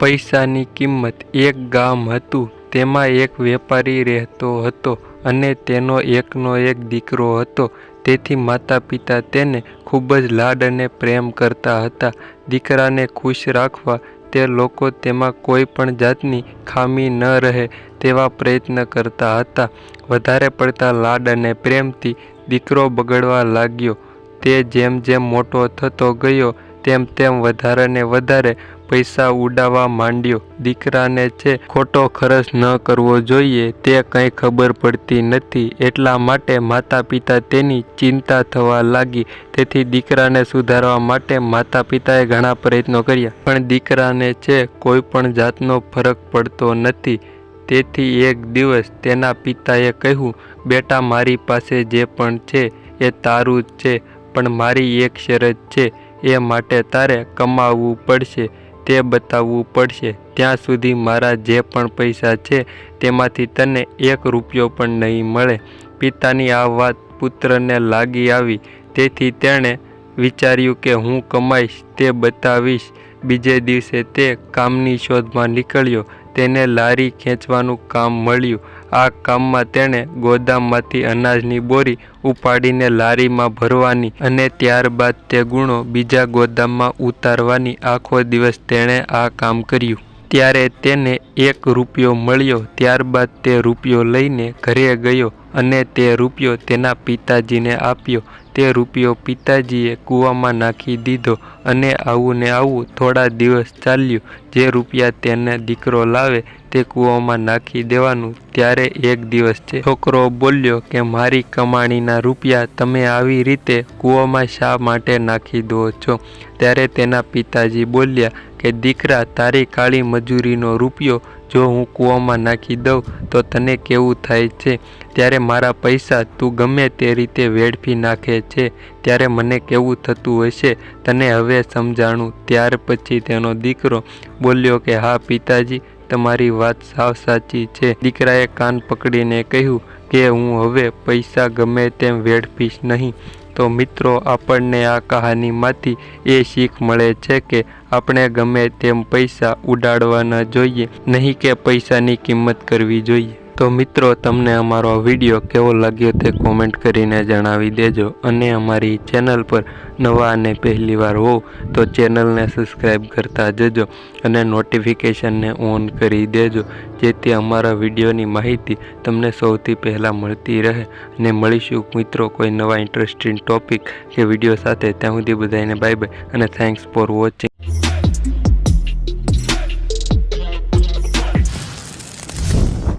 પૈસાની કિંમત એક ગામ હતું, તેમાં એક વેપારી રહેતો હતો અને તેનો એકનો એક દીકરો હતો. તેથી માતા પિતા તેને ખૂબ જ લાડ અને પ્રેમ કરતા હતા. દીકરાને ખુશ રાખવા તે લોકો તેમાં કોઈ પણ જાતની ખામી ન રહે તેવા પ્રયત્ન કરતા હતા. વધારે પડતા લાડ અને પ્રેમથી દીકરો બગડવા લાગ્યો. તે જેમ જેમ મોટો થતો ગયો તેમ તેમ વધારે ને વધારે પૈસા ઉડાવવા માંડ્યો. દીકરાને છે ખોટો ખર્ચ ન કરવો જોઈએ તે કંઈ ખબર પડતી નથી. એટલા માટે માતા પિતા તેની ચિંતા થવા લાગી. તેથી દીકરાને સુધારવા માટે માતા પિતાએ ઘણા પ્રયત્નો કર્યા. પણ દીકરાને છે કોઈ પણ જાતનો ફરક પડતો નથી. તેથી એક દિવસ તેના પિતાએ કહ્યું, બેટા, મારી પાસે જે પણ છે એ તારું જ છે, પણ મારી એક શરત છે. એ માટે તારે કમાવવું પડશે, તે બતાવવું પડશે. ત્યાં સુધી મારા જે પણ પૈસા છે, તેમાંથી તને એક રૂપિયો પણ નહીં મળે. પિતાની આ વાત પુત્રને લાગી આવી. તેથી તેણે વિચાર્યું કે હું કમાઈશ, તે બતાવીશ. બીજે દિવસે તે કામની શોધમાં નીકળ્યો. તેને લારી ખેંચવાનું કામ મળ્યું. આ કામમાં તેણે ગોદામમાંથી અનાજની બોરી ઉપાડીને લારીમાં ભરવાની અને ત્યારબાદ તે ગુણો બીજા ગોદામમાં ઉતારવાની આખો દિવસ તેણે આ કામ કર્યું. ત્યારે તેને એક રૂપિયો મળ્યો, ત્યારબાદ તે રૂપિયો લઈને ઘરે ગયો અને તે રૂપિયો તેના પિતાજીને આપ્યો. તે રૂપિયો પિતાજીએ કૂવામાં નાખી દીધો અને આવું ને આવું થોડા દિવસ ચાલ્યું. જે રૂપિયા તેને દીકરો લાવે તે કૂવામાં નાખી દેવાનું. ત્યારે એક દિવસ છે. છોકરો બોલ્યો કે, મારી કમાણીના રૂપિયા તમે આવી રીતે કૂવામાં શા માટે નાખી દો છો? ત્યારે તેના પિતાજી બોલ્યા કે, દીકરા, તારી કાળી મજૂરીનો રૂપિયો જો હું કૂવામાં નાખી દઉં, તો તને કેવું થાય છે? ત્યારે મારા પૈસા તું ગમે તે રીતે વેડફી નાખે છે. ત્યારે મને કેવું થતું હશે? તને હવે સમજાણું. ત્યાર પછી તેનો દીકરો બોલ્યો કે, હા, પિતાજી તમારી વાત સાવ સાચી છે. દીકરાએ કાન પકડીને કહ્યું કે હું હવે પૈસા ગમે તેમ વેડફીશ નહીં. તો મિત્રો, આપણને આ કહાનીમાંથી એ શીખ મળે છે કે આપણે ગમે તેમ પૈસા ઉડાડવા ન જોઈએ, નહીં કે પૈસાની કિંમત કરવી જોઈએ. તો મિત્રો, તમને અમારો વીડિયો કેવો લાગ્યો તે કોમેન્ટ કરીને જણાવી દેજો અને અમારી ચેનલ પર નવા અને પહેલી વાર હોવ તો ચેનલને સબસ્ક્રાઈબ કરતા જજો અને નોટિફિકેશનને ઓન કરી દેજો, જેથી અમારા વિડીયોની માહિતી તમને સૌથી પહેલાં મળતી રહે. અને મળીશું મિત્રો કોઈ નવા ઇન્ટરેસ્ટિંગ ટોપિક કે વીડિયો સાથે. ત્યાં સુધી બધાને બાય બાય અને થેન્ક્સ ફોર વોચિંગ